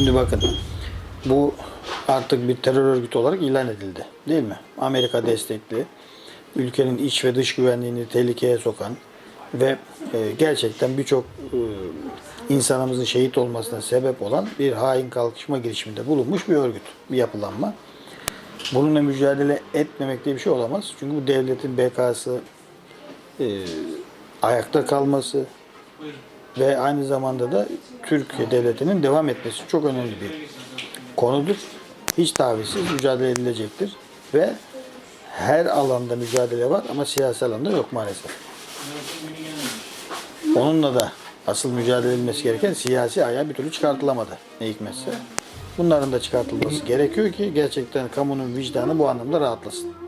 Şimdi bakın bu artık bir terör örgütü olarak ilan edildi. Değil mi? Amerika destekli, ülkenin iç ve dış güvenliğini tehlikeye sokan ve e, gerçekten birçok e, insanımızın şehit olmasına sebep olan bir hain kalkışma girişiminde bulunmuş bir örgüt, bir yapılanma. Bununla mücadele etmemek diye bir şey olamaz. Çünkü bu devletin BK'sı e, ayakta kalması ve aynı zamanda da Türkiye devletinin devam etmesi çok önemli bir konudur. Hiç tavizsiz mücadele edilecektir ve her alanda mücadele var ama siyasi alanda yok maalesef. Onunla da asıl mücadele edilmesi gereken siyasi ayağı bir türlü çıkartılamadı ne hikmetse. Bunların da çıkartılması gerekiyor ki gerçekten kamunun vicdanı bu anlamda rahatlasın.